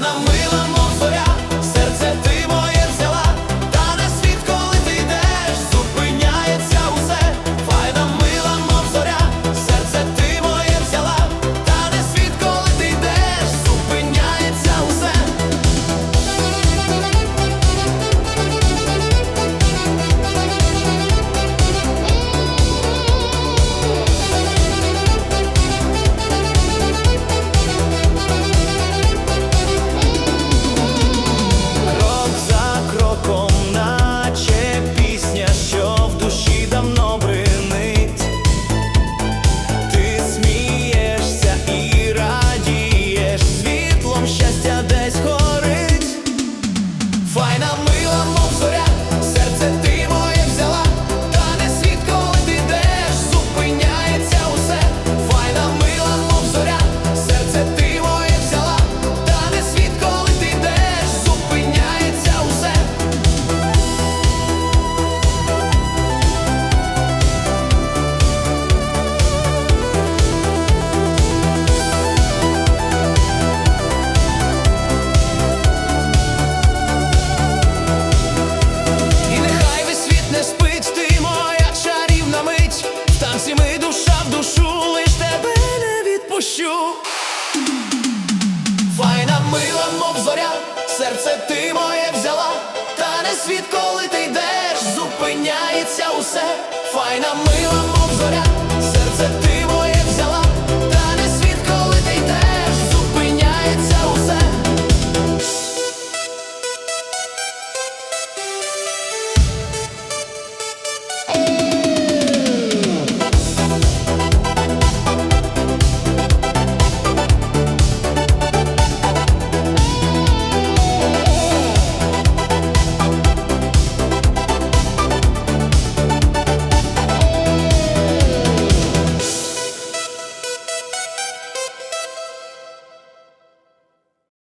нам ми. відпущу, файна мила, мов зоря, серце ти моє взяла, та не світ, коли ти йдеш, зупиняється усе, файна мила, мов зоря.